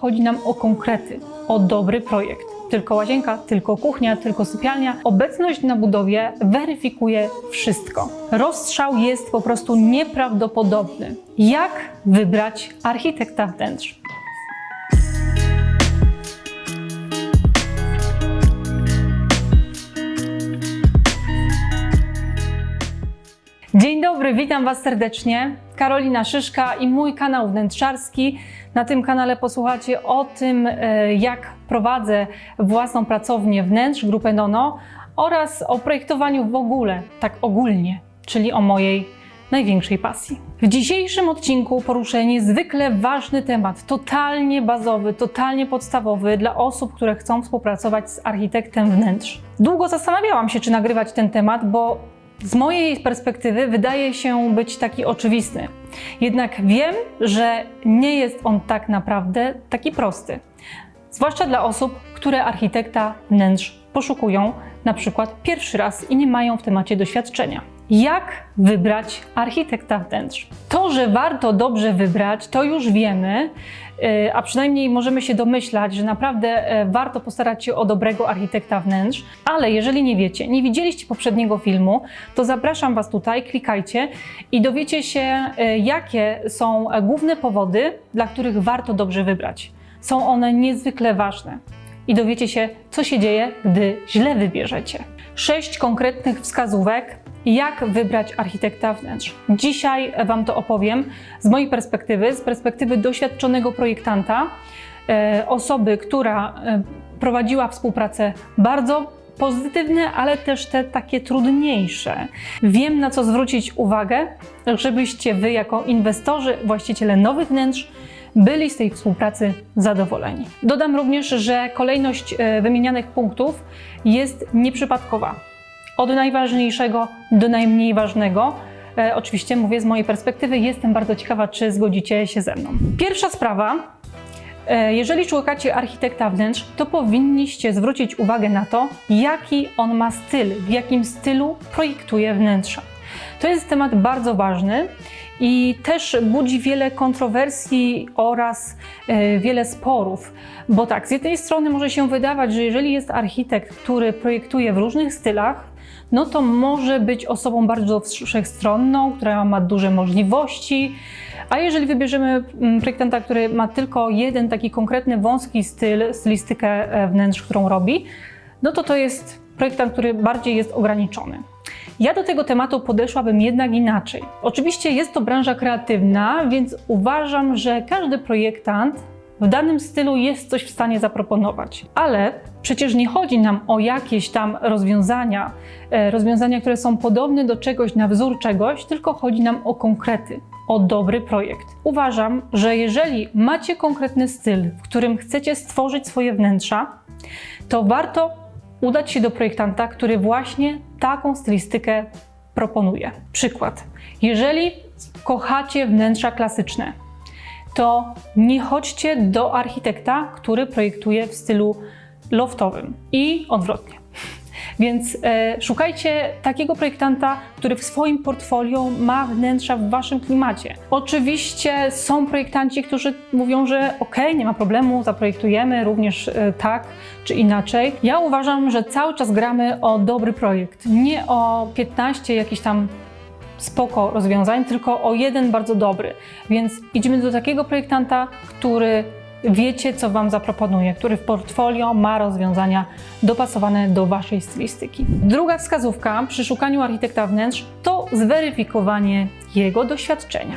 Chodzi nam o konkrety, o dobry projekt. Tylko łazienka, tylko kuchnia, tylko sypialnia. Obecność na budowie weryfikuje wszystko. Rozstrzał jest po prostu nieprawdopodobny. Jak wybrać architekta wnętrz? Dzień dobry, witam Was serdecznie. Karolina Szyszka i mój kanał wnętrzarski. Na tym kanale posłuchacie o tym, e, jak prowadzę własną pracownię wnętrz, grupę Nono oraz o projektowaniu w ogóle, tak ogólnie, czyli o mojej największej pasji. W dzisiejszym odcinku poruszę niezwykle ważny temat, totalnie bazowy, totalnie podstawowy dla osób, które chcą współpracować z architektem wnętrz. Długo zastanawiałam się, czy nagrywać ten temat, bo z mojej perspektywy wydaje się być taki oczywisty. Jednak wiem, że nie jest on tak naprawdę taki prosty. Zwłaszcza dla osób, które architekta wnętrz poszukują na przykład pierwszy raz i nie mają w temacie doświadczenia. Jak wybrać architekta wnętrz? To, że warto dobrze wybrać, to już wiemy, yy, a przynajmniej możemy się domyślać, że naprawdę e, warto postarać się o dobrego architekta wnętrz, ale jeżeli nie wiecie, nie widzieliście poprzedniego filmu, to zapraszam Was tutaj, klikajcie i dowiecie się, e, jakie są e, główne powody, dla których warto dobrze wybrać. Są one niezwykle ważne i dowiecie się, co się dzieje, gdy źle wybierzecie. Sześć konkretnych wskazówek, jak wybrać architekta wnętrz. Dzisiaj Wam to opowiem z mojej perspektywy, z perspektywy doświadczonego projektanta, e, osoby, która e, prowadziła współpracę bardzo pozytywne, ale też te takie trudniejsze. Wiem, na co zwrócić uwagę, żebyście Wy, jako inwestorzy, właściciele nowych wnętrz, byli z tej współpracy zadowoleni. Dodam również, że kolejność e, wymienianych punktów jest nieprzypadkowa. Od najważniejszego do najmniej ważnego. E, oczywiście mówię z mojej perspektywy, jestem bardzo ciekawa, czy zgodzicie się ze mną. Pierwsza sprawa. e, Jeżeli szukacie architekta wnętrz, to powinniście zwrócić uwagę na to, jaki on ma styl, w jakim stylu projektuje wnętrza. To jest temat bardzo ważny i też budzi wiele kontrowersji oraz e, wiele sporów. Bo tak, z jednej strony może się wydawać, że jeżeli jest architekt, który projektuje w różnych stylach, no to może być osobą bardzo wszechstronną, która ma duże możliwości. A jeżeli wybierzemy mm, projektanta, który ma tylko jeden taki konkretny, wąski styl, stylistykę e, wnętrz, którą robi, no to to jest projektant, który bardziej jest ograniczony. Ja do tego tematu podeszłabym jednak inaczej. Oczywiście jest to branża kreatywna, więc uważam, że każdy projektant w danym stylu jest coś w stanie zaproponować. Ale przecież nie chodzi nam o jakieś tam rozwiązania, e, rozwiązania, które są podobne do czegoś na wzór czegoś, tylko chodzi nam o konkrety, o dobry projekt. Uważam, że jeżeli macie konkretny styl, w którym chcecie stworzyć swoje wnętrza, to warto udać się do projektanta, który właśnie taką stylistykę proponuje. Przykład. Jeżeli kochacie wnętrza klasyczne, to nie chodźcie do architekta, który projektuje w stylu loftowym i odwrotnie. Więc e, szukajcie takiego projektanta, który w swoim portfolio ma wnętrza w waszym klimacie. Oczywiście są projektanci, którzy mówią, że ok, nie ma problemu, zaprojektujemy również e, tak czy inaczej. Ja uważam, że cały czas gramy o dobry projekt, nie o 15 jakichś tam spoko rozwiązań, tylko o jeden bardzo dobry. Więc idziemy do takiego projektanta, który wiecie, co Wam zaproponuje, który w portfolio ma rozwiązania dopasowane do Waszej stylistyki. Druga wskazówka przy szukaniu architekta wnętrz to zweryfikowanie jego doświadczenia.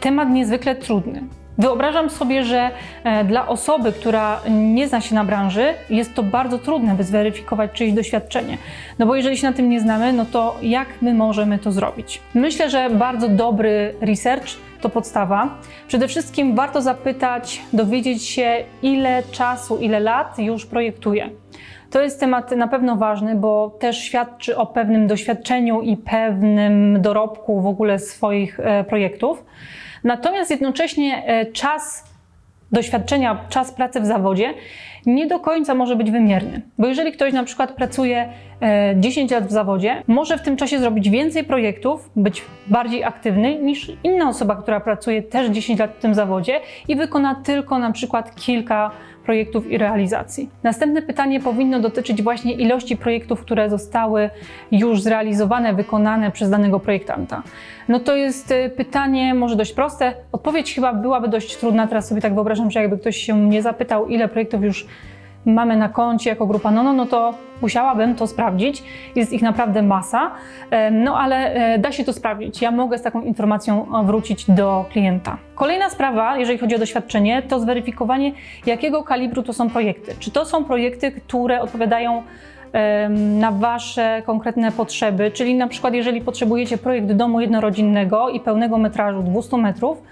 Temat niezwykle trudny. Wyobrażam sobie, że e, dla osoby, która nie zna się na branży, jest to bardzo trudne, by zweryfikować czyjeś doświadczenie. No bo jeżeli się na tym nie znamy, no to jak my możemy to zrobić? Myślę, że bardzo dobry research to podstawa. Przede wszystkim warto zapytać, dowiedzieć się, ile czasu, ile lat już projektuje. To jest temat na pewno ważny, bo też świadczy o pewnym doświadczeniu i pewnym dorobku w ogóle swoich e, projektów. Natomiast jednocześnie e, czas doświadczenia, czas pracy w zawodzie nie do końca może być wymierny. Bo jeżeli ktoś na przykład pracuje e, 10 lat w zawodzie, może w tym czasie zrobić więcej projektów, być bardziej aktywny niż inna osoba, która pracuje też 10 lat w tym zawodzie i wykona tylko na przykład kilka projektów i realizacji. Następne pytanie powinno dotyczyć właśnie ilości projektów, które zostały już zrealizowane, wykonane przez danego projektanta. No to jest y, pytanie może dość proste. Odpowiedź chyba byłaby dość trudna. Teraz sobie tak wyobrażam, że jakby ktoś się mnie zapytał, ile projektów już mamy na koncie jako grupa Nono, no to musiałabym to sprawdzić. Jest ich naprawdę masa, Em, no ale e, da się to sprawdzić. Ja mogę z taką informacją e, wrócić do klienta. Kolejna sprawa, jeżeli chodzi o doświadczenie, to zweryfikowanie, jakiego kalibru to są projekty. Czy to są projekty, które odpowiadają na Wasze konkretne potrzeby, czyli na przykład jeżeli potrzebujecie projekt domu jednorodzinnego i pełnego metrażu 200 metrów,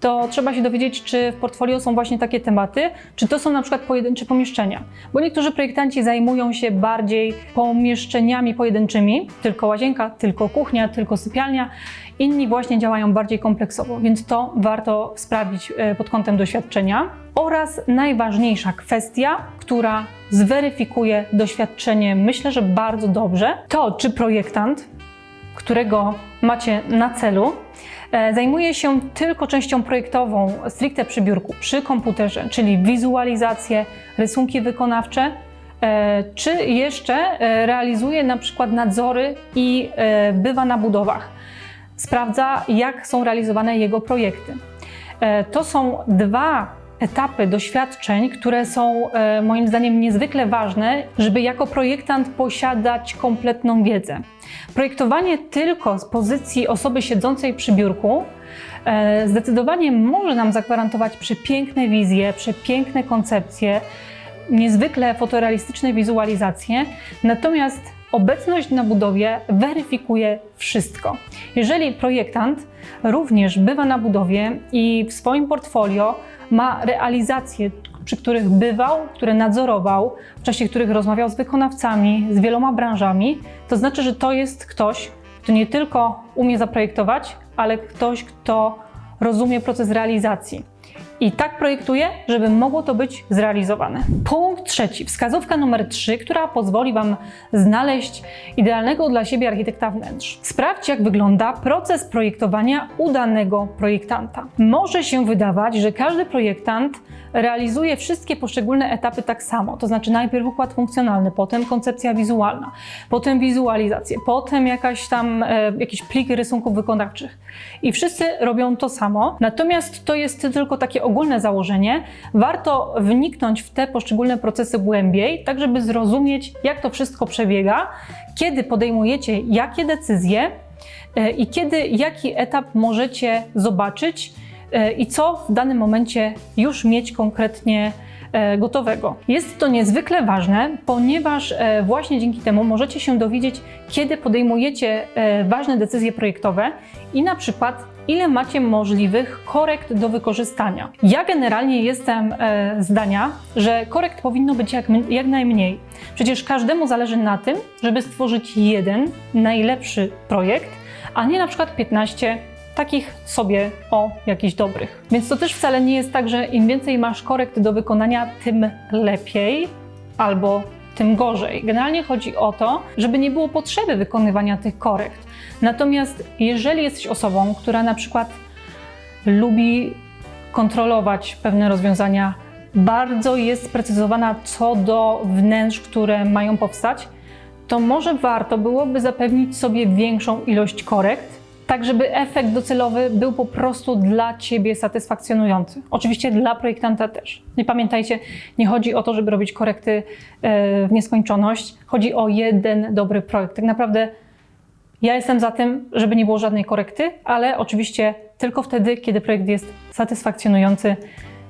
to trzeba się dowiedzieć, czy w portfolio są właśnie takie tematy, czy to są na przykład pojedyncze pomieszczenia. Bo niektórzy projektanci zajmują się bardziej pomieszczeniami pojedynczymi, tylko łazienka, tylko kuchnia, tylko sypialnia. Inni właśnie działają bardziej kompleksowo, więc to warto sprawdzić e, pod kątem doświadczenia. Oraz najważniejsza kwestia, która zweryfikuje doświadczenie, myślę, że bardzo dobrze, to czy projektant, którego macie na celu, e, zajmuje się tylko częścią projektową, stricte przy biurku, przy komputerze, czyli wizualizacje, rysunki wykonawcze, e, czy jeszcze e, realizuje na przykład nadzory i bywa na budowach. Sprawdza, jak są realizowane jego projekty. To są dwa etapy doświadczeń, które są e, moim zdaniem niezwykle ważne, żeby jako projektant posiadać kompletną wiedzę. Projektowanie tylko z pozycji osoby siedzącej przy biurku e, zdecydowanie może nam zagwarantować przepiękne wizje, przepiękne koncepcje, niezwykle fotorealistyczne wizualizacje, natomiast obecność na budowie weryfikuje wszystko. Jeżeli projektant również bywa na budowie i w swoim portfolio ma realizacje, przy których bywał, które nadzorował, w czasie których rozmawiał z wykonawcami, z wieloma branżami, to znaczy, że to jest ktoś, kto nie tylko umie zaprojektować, ale ktoś, kto rozumie proces realizacji. I tak projektuje, żeby mogło to być zrealizowane. Punkt trzeci, wskazówka numer trzy, która pozwoli Wam znaleźć idealnego dla siebie architekta wnętrz. Sprawdź, jak wygląda proces projektowania udanego projektanta. Może się wydawać, że każdy projektant realizuje wszystkie poszczególne etapy tak samo, to znaczy najpierw układ funkcjonalny, potem koncepcja wizualna, potem wizualizację, potem jakaś tam, e, jakieś pliki rysunków wykonawczych. I wszyscy robią to samo, natomiast to jest tylko takie ogólne założenie. Warto wniknąć w te poszczególne procesy głębiej, tak żeby zrozumieć, jak to wszystko przebiega, kiedy podejmujecie jakie decyzje e, i kiedy jaki etap możecie zobaczyć e, i co w danym momencie już mieć konkretnie gotowego. Jest to niezwykle ważne, ponieważ e, właśnie dzięki temu możecie się dowiedzieć, kiedy podejmujecie e, ważne decyzje projektowe i na przykład ile macie możliwych korekt do wykorzystania. Ja generalnie jestem e, zdania, że korekt powinno być jak, jak najmniej. Przecież każdemu zależy na tym, żeby stworzyć jeden najlepszy projekt, a nie na przykład 15 takich sobie o jakichś dobrych. Więc to też wcale nie jest tak, że im więcej masz korekt do wykonania, tym lepiej albo tym gorzej. Generalnie chodzi o to, żeby nie było potrzeby wykonywania tych korekt. Natomiast jeżeli jesteś osobą, która na przykład lubi kontrolować pewne rozwiązania, bardzo jest sprecyzowana co do wnętrz, które mają powstać, to może warto byłoby zapewnić sobie większą ilość korekt, tak żeby efekt docelowy był po prostu dla Ciebie satysfakcjonujący. Oczywiście dla projektanta też. Nie pamiętajcie, nie chodzi o to, żeby robić korekty e, w nieskończoność. Chodzi o jeden dobry projekt. Tak naprawdę ja jestem za tym, żeby nie było żadnej korekty, ale oczywiście tylko wtedy, kiedy projekt jest satysfakcjonujący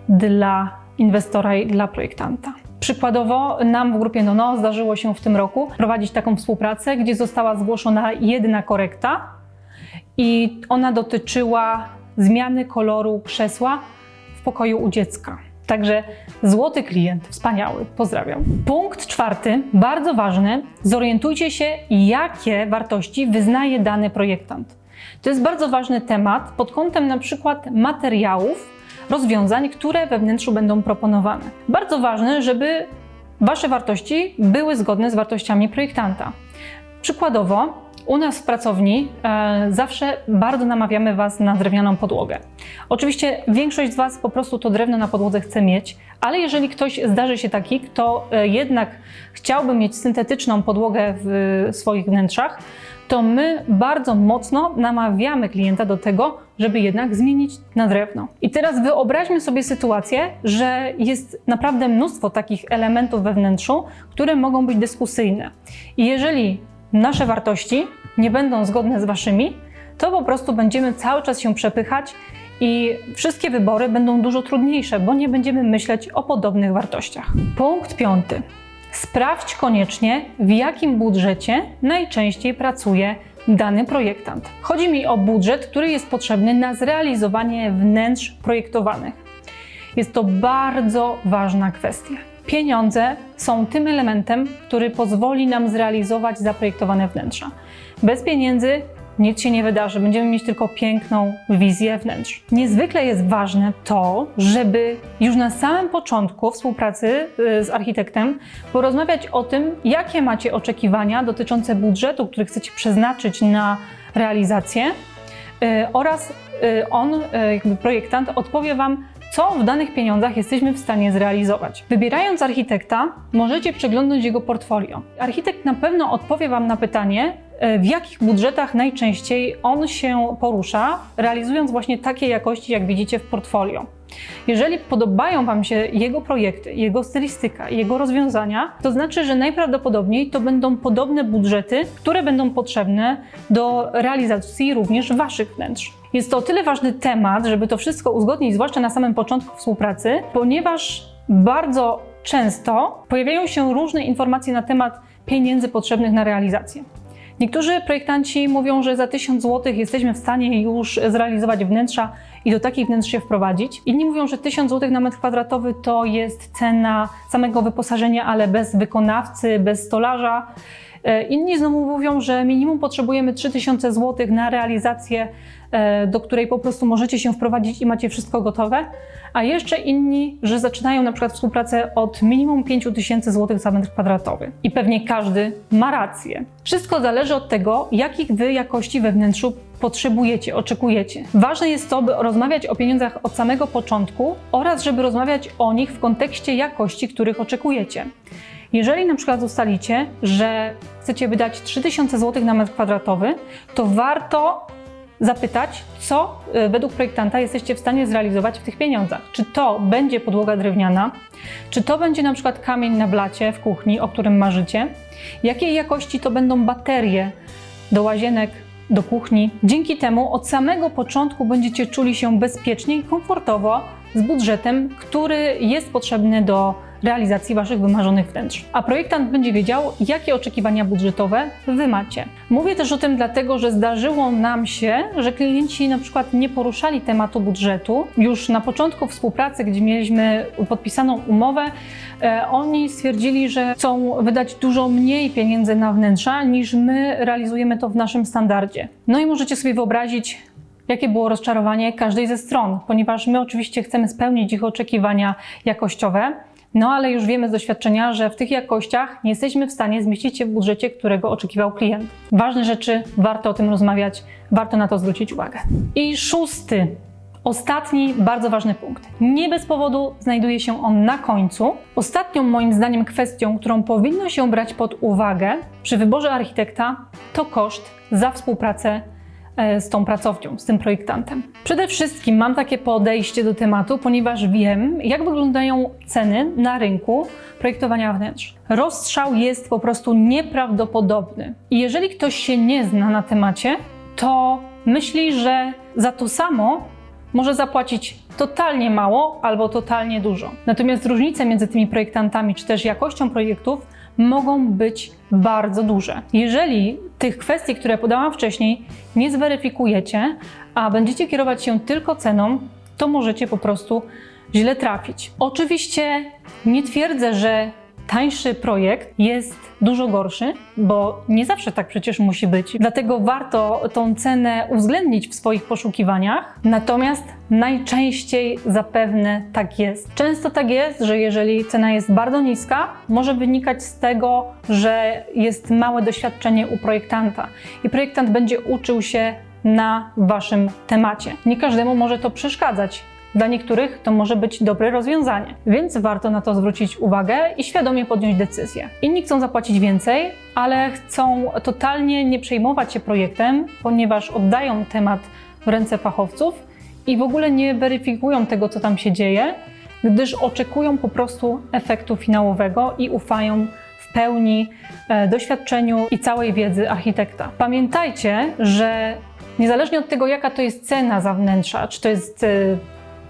dla inwestora i dla projektanta. Przykładowo nam w grupie Nono zdarzyło się w tym roku prowadzić taką współpracę, gdzie została zgłoszona jedna korekta i ona dotyczyła zmiany koloru krzesła w pokoju u dziecka. Także złoty klient, wspaniały, pozdrawiam. Punkt czwarty, bardzo ważny, zorientujcie się, jakie wartości wyznaje dany projektant. To jest bardzo ważny temat pod kątem na przykład materiałów, rozwiązań, które we wnętrzu będą proponowane. Bardzo ważne, żeby Wasze wartości były zgodne z wartościami projektanta. Przykładowo, u nas w pracowni e, zawsze bardzo namawiamy Was na drewnianą podłogę. Oczywiście większość z Was po prostu to drewno na podłodze chce mieć, ale jeżeli ktoś zdarzy się taki, kto e, jednak chciałby mieć syntetyczną podłogę w swoich wnętrzach, to my bardzo mocno namawiamy klienta do tego, żeby jednak zmienić na drewno. I teraz wyobraźmy sobie sytuację, że jest naprawdę mnóstwo takich elementów we wnętrzu, które mogą być dyskusyjne. I jeżeli nasze wartości nie będą zgodne z waszymi, to po prostu będziemy cały czas się przepychać i wszystkie wybory będą dużo trudniejsze, bo nie będziemy myśleć o podobnych wartościach. Punkt piąty. Sprawdź koniecznie, w jakim budżecie najczęściej pracuje dany projektant. Chodzi mi o budżet, który jest potrzebny na zrealizowanie wnętrz projektowanych. Jest to bardzo ważna kwestia. Pieniądze są tym elementem, który pozwoli nam zrealizować zaprojektowane wnętrza. Bez pieniędzy nic się nie wydarzy, będziemy mieć tylko piękną wizję wnętrz. Niezwykle jest ważne to, żeby już na samym początku współpracy y, z architektem porozmawiać o tym, jakie macie oczekiwania dotyczące budżetu, który chcecie przeznaczyć na realizację y, oraz y, on, jakby projektant, odpowie Wam, co w danych pieniądzach jesteśmy w stanie zrealizować. Wybierając architekta, możecie przeglądnąć jego portfolio. Architekt na pewno odpowie Wam na pytanie, e, w jakich budżetach najczęściej on się porusza, realizując właśnie takie jakości, jak widzicie w portfolio. Jeżeli podobają Wam się jego projekty, jego stylistyka, jego rozwiązania, to znaczy, że najprawdopodobniej to będą podobne budżety, które będą potrzebne do realizacji również Waszych wnętrz. Jest to o tyle ważny temat, żeby to wszystko uzgodnić, zwłaszcza na samym początku współpracy, ponieważ bardzo często pojawiają się różne informacje na temat pieniędzy potrzebnych na realizację. Niektórzy projektanci mówią, że za 1000 zł jesteśmy w stanie już zrealizować wnętrza i do takich wnętrz się wprowadzić. Inni mówią, że 1000 zł na metr kwadratowy to jest cena samego wyposażenia, ale bez wykonawcy, bez stolarza. E, inni znowu mówią, że minimum potrzebujemy 3000 zł na realizację, e, do której po prostu możecie się wprowadzić i macie wszystko gotowe. A jeszcze inni, że zaczynają na przykład współpracę od minimum 5000 zł za metr kwadratowy. I pewnie każdy ma rację. Wszystko zależy od tego, jakich wy jakości we wnętrzu potrzebujecie, oczekujecie. Ważne jest to, by rozmawiać o pieniądzach od samego początku oraz żeby rozmawiać o nich w kontekście jakości, których oczekujecie. Jeżeli na przykład ustalicie, że chcecie wydać 3000 zł na metr kwadratowy, to warto zapytać, co y, według projektanta jesteście w stanie zrealizować w tych pieniądzach. Czy to będzie podłoga drewniana, czy to będzie na przykład kamień na blacie w kuchni, o którym marzycie, jakiej jakości to będą baterie do łazienek, do kuchni. Dzięki temu od samego początku będziecie czuli się bezpiecznie i komfortowo z budżetem, który jest potrzebny do realizacji Waszych wymarzonych wnętrz. A projektant będzie wiedział, jakie oczekiwania budżetowe Wy macie. Mówię też o tym dlatego, że zdarzyło nam się, że klienci na przykład nie poruszali tematu budżetu. Już na początku współpracy, gdzie mieliśmy podpisaną umowę, e, oni stwierdzili, że chcą wydać dużo mniej pieniędzy na wnętrza, niż my realizujemy to w naszym standardzie. No i możecie sobie wyobrazić, jakie było rozczarowanie każdej ze stron, ponieważ my oczywiście chcemy spełnić ich oczekiwania jakościowe, no ale już wiemy z doświadczenia, że w tych jakościach nie jesteśmy w stanie zmieścić się w budżecie, którego oczekiwał klient. Ważne rzeczy, warto o tym rozmawiać, warto na to zwrócić uwagę. I szósty, Ostatni bardzo ważny punkt. Nie bez powodu znajduje się on na końcu. Ostatnią moim zdaniem kwestią, którą powinno się brać pod uwagę przy wyborze architekta, to koszt za współpracę z tą pracownią, z tym projektantem. Przede wszystkim mam takie podejście do tematu, ponieważ wiem, jak wyglądają ceny na rynku projektowania wnętrz. Rozstrzał jest po prostu nieprawdopodobny. I jeżeli ktoś się nie zna na temacie, to myśli, że za to samo może zapłacić totalnie mało albo totalnie dużo. Natomiast różnice między tymi projektantami czy też jakością projektów mogą być bardzo duże. Jeżeli tych kwestii, które podałam wcześniej, nie zweryfikujecie, a będziecie kierować się tylko ceną, to możecie po prostu źle trafić. Oczywiście nie twierdzę, że tańszy projekt jest dużo gorszy, bo nie zawsze tak przecież musi być. Dlatego warto tą cenę uwzględnić w swoich poszukiwaniach. Natomiast najczęściej zapewne tak jest. Często tak jest, że jeżeli cena jest bardzo niska, może wynikać z tego, że jest małe doświadczenie u projektanta i projektant będzie uczył się na waszym temacie. Nie każdemu może to przeszkadzać. Dla niektórych to może być dobre rozwiązanie, więc warto na to zwrócić uwagę i świadomie podjąć decyzję. Inni chcą zapłacić więcej, ale chcą totalnie nie przejmować się projektem, ponieważ oddają temat w ręce fachowców i w ogóle nie weryfikują tego, co tam się dzieje, gdyż oczekują po prostu efektu finałowego i ufają w pełni e, doświadczeniu i całej wiedzy architekta. Pamiętajcie, że niezależnie od tego, jaka to jest cena za wnętrza, czy to jest e,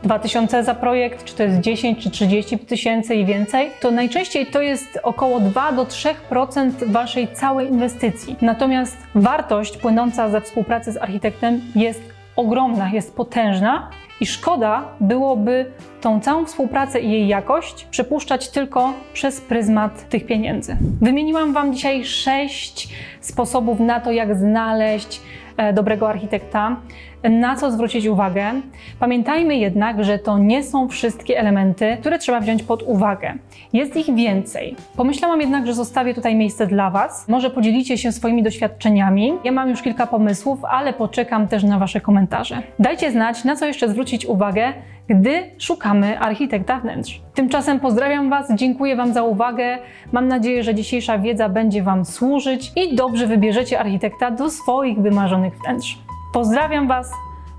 2000 za projekt, czy to jest 10 czy 30 tysięcy i więcej, to najczęściej to jest około 2 do 3% waszej całej inwestycji. Natomiast wartość płynąca ze współpracy z architektem jest ogromna, jest potężna i szkoda byłoby tą całą współpracę i jej jakość przepuszczać tylko przez pryzmat tych pieniędzy. Wymieniłam Wam dzisiaj sześć sposobów na to, jak znaleźć e, dobrego architekta, na co zwrócić uwagę. Pamiętajmy jednak, że to nie są wszystkie elementy, które trzeba wziąć pod uwagę. Jest ich więcej. Pomyślałam jednak, że zostawię tutaj miejsce dla Was. Może podzielicie się swoimi doświadczeniami. Ja mam już kilka pomysłów, ale poczekam też na Wasze komentarze. Dajcie znać, na co jeszcze zwrócić uwagę, gdy szukamy architekta wnętrz. Tymczasem pozdrawiam Was, dziękuję Wam za uwagę. Mam nadzieję, że dzisiejsza wiedza będzie Wam służyć i dobrze wybierzecie architekta do swoich wymarzonych wnętrz. Pozdrawiam Was,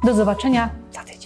do zobaczenia za tydzień.